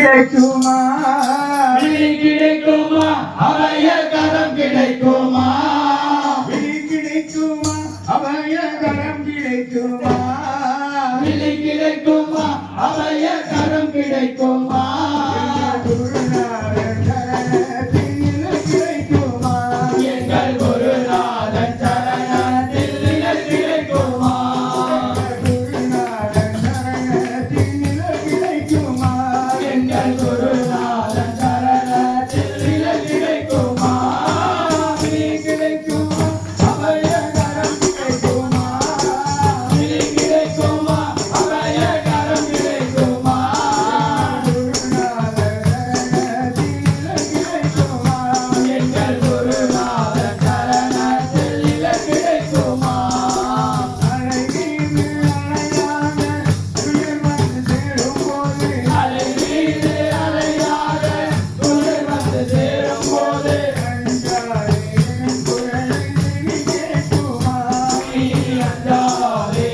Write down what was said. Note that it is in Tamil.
கிடைக்குமா? விழி கிடைக்குமா? அவைய கரம் கிடைக்குமா? விழி கிடைக்குமா? அவைய கரம் கிடைக்குமா? விழி கிடைக்குமா? அவைய கரம் கிடைக்குமா? Glória.